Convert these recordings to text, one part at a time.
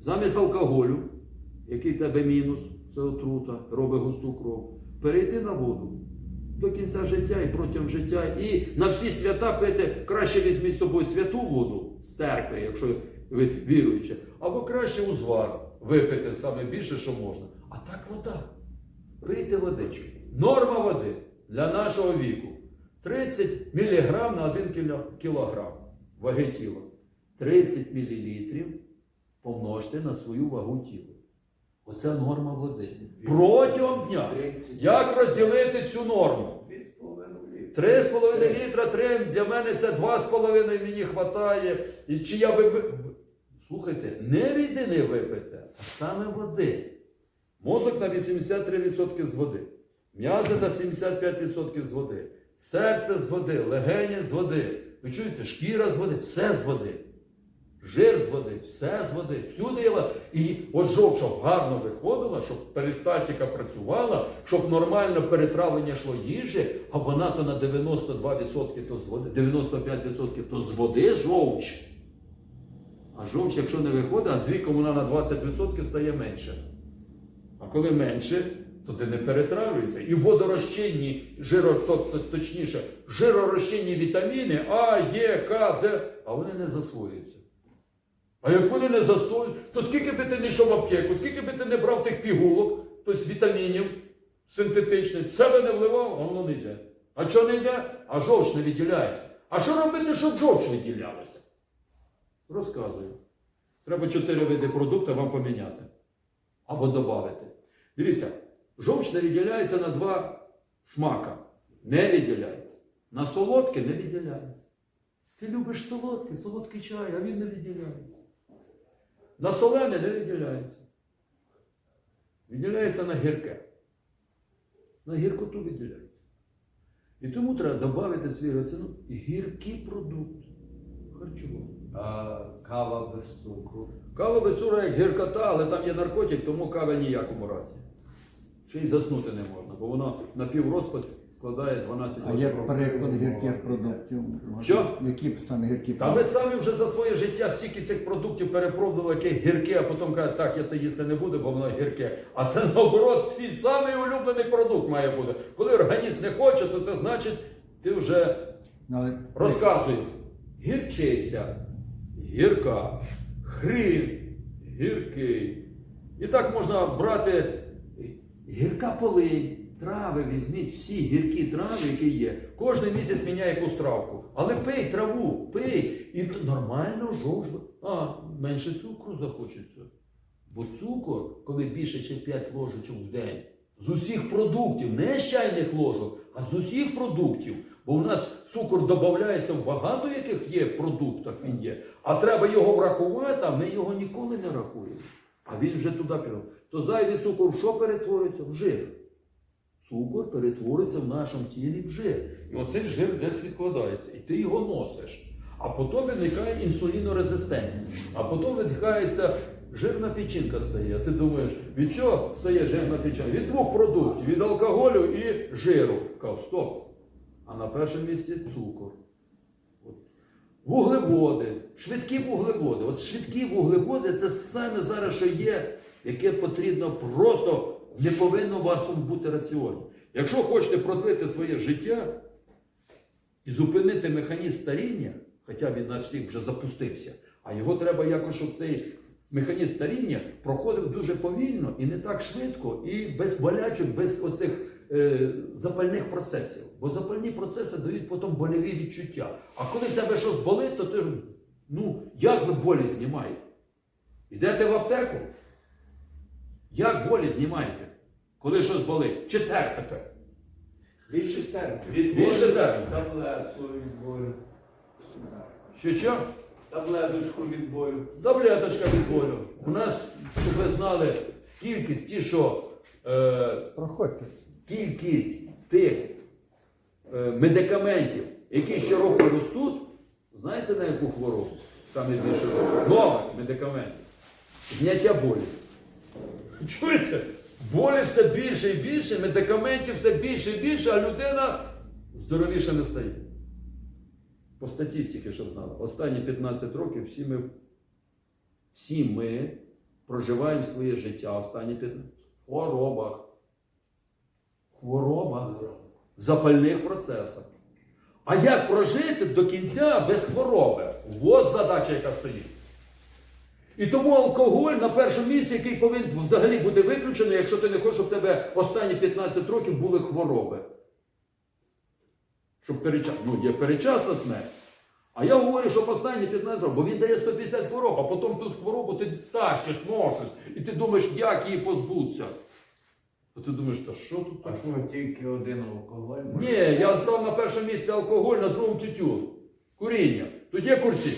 замість алкоголю, який тебе мінус, це отрута, робить густу кров, перейти на воду до кінця життя і протягом життя. І на всі свята пити краще візьміть з собою святу воду з церкви, якщо ви віруючі, або краще узвар випити саме більше, що можна. А так вода. Пийте водички. Норма води для нашого віку 30 мг на 1 кіло- кілограм ваги тіла. 30 мл помножте на свою вагу тіла. Оце норма води. Протягом дня. Як розділити цю норму? 2,5 літра. 3,5 літра, 3, для мене це 2,5 мені вистачає. І чи я би- Слухайте, не рідини випите, а саме води. Мозок на 83% з води. М'язи на 75% з води. Серце з води, легені з води. Ви чуєте, шкіра з води, все з води. Жир з води, все з води, всюди є. І от жов, щоб гарно виходила, щоб перистальтика працювала, щоб нормально перетравлення йшло їжі, а вона то на 92% то з води, 95% то з води жовч. А жовч, якщо не виходить, а з віком вона на 20% стає менше. А коли менше, то ти не перетравлюється. І водорозчинні, жиро, то, то- точніше, жиророзчинні вітаміни А, Е, К, Д, а вони не засвоюються. А як вони не застоюють, то скільки би ти не йшов в аптеку, скільки би ти не брав тих пігулок, тобто вітамінів синтетичних, в себе не вливав, воно не йде. А що не йде? А жовч не виділяється. А що робити, щоб жовч виділялася? Розказую. Треба чотири види продукту вам поміняти. Або додати. Дивіться, жовч не виділяється на два смака. Не виділяється. На солодке не виділяється. Ти любиш солодке, солодкий чай, а він не виділяється. На солене не виділяється. Виділяється на гірке. На гіркоту виділяється. І тому треба додати свій раціон гіркі продукти. Харчування. А кава без цукру. Кава без цукру як гіркота, але там є наркотик, тому кава ніякому разі. Ще й заснути не можна, бо вона на піврозпад складає 12 А як переклад гірких продуктів? Що? Які саме гіркі Та ви самі вже за своє життя стільки цих продуктів перепробували, які гіркі, а потім кажуть, так, я це їсти не буду, бо воно гірке. А це наоборот твій самий улюблений продукт має бути. Коли організм не хоче, то це значить, ти вже Ну, Але розказуй. Гірчиця, гірка, хрін, гіркий. І так можна брати гірка полинь, трави візьміть, всі гіркі трави, які є. Кожен місяць міняє якусь травку. Але пий траву, пий. І нормально жовж. А, менше цукру захочеться. Бо цукор, коли більше, ніж 5 ложечок в день, з усіх продуктів, не з чайних ложок, а з усіх продуктів. Бо у нас цукор додається в багато яких є продуктах він є. А треба його врахувати, а ми його ніколи не рахуємо. А він вже туди пішов. То зайвий цукор в що перетворюється? В жир. Цукор перетвориться в нашому тілі в жир. І оцей жир десь відкладається. І ти його носиш. А потім виникає інсулінорезистентність. А потім виникається жирна печінка стає. А ти думаєш, від чого стає жирна печінка? Від двох продуктів, від алкоголю і жиру. Кажу, стоп. А на першому місці цукор. Вуглеводи, швидкі вуглеводи. От швидкі вуглеводи це саме зараз, що є, яке потрібно просто не повинно у вас бути раціоні. Якщо хочете продлити своє життя і зупинити механізм старіння, хоча він на всіх вже запустився, а його треба якось, щоб цей механізм старіння проходив дуже повільно і не так швидко, і без болячок, без оцих е, запальних процесів. Бо запальні процеси дають потім больові відчуття. А коли в тебе щось болить, то ти, ну, як ви болі знімаєте? Йдете в аптеку? Як болі знімаєте? Коли щось болить? Чи терпите? Більше терпи. Більше терпи. Таблетку від болю. Що що? Таблеточку від болю. Таблеточка від болю. У нас, щоб ви знали, кількість ті, що е, проходьте. кількість тих е, медикаментів, які щороку ростуть, знаєте на яку хворобу? Саме більше ростуть? Нових медикаментів. Зняття болі. Чуєте? Болі все більше і більше, медикаментів все більше і більше, а людина здоровіше не стає. По статистиці, щоб знали, останні 15 років всі ми, всі ми проживаємо своє життя останні 15 в хворобах. Хворобах, в запальних процесах. А як прожити до кінця без хвороби? От задача, яка стоїть. І тому алкоголь на першому місці, який повинен взагалі бути виключений, якщо ти не хочеш, щоб тебе останні 15 років були хвороби. Щоб переча... ну, є перечасна смерть. А я говорю, що останні 15 років, бо він дає 150 хвороб, а потім тут хворобу ти тащиш, носиш, і ти думаєш, як її позбутися. А ти думаєш, та що тут А що тільки один алкоголь? Ні, я став на першому місці алкоголь, на другому тютюн. Куріння. Тут є курці.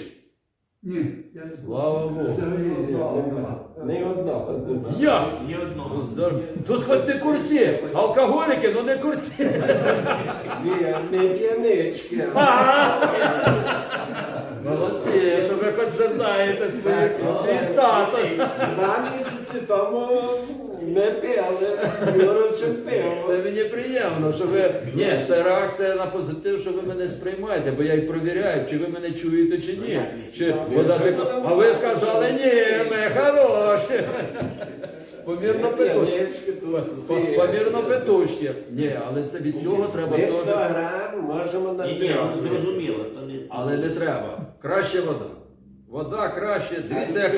Ні, я Слава Богу. Не одного. Я. Ні Ну, одного. Тут хоч не курсі. Алкоголіки, ну не курсі. Ні, не п'янички. Молодці, що ви хоч вже знаєте свій, свій статус. Два місяці тому не пили, Юрочим пиво. Це мені приємно, що ви. Ні, це реакція на позитив, що ви мене сприймаєте, бо я й провіряю, чи ви мене чуєте, чи ні. Чи вода типу, А ви сказали, ні, ми хороші. Помірно петуші. П'янички тут. По- Помірно петуші. Ні, але це від цього треба Ми 100 теж. грам можемо на Ні, ні, ну, зрозуміло, то не Але не треба. Краще вода. Вода краще. Дивіться, як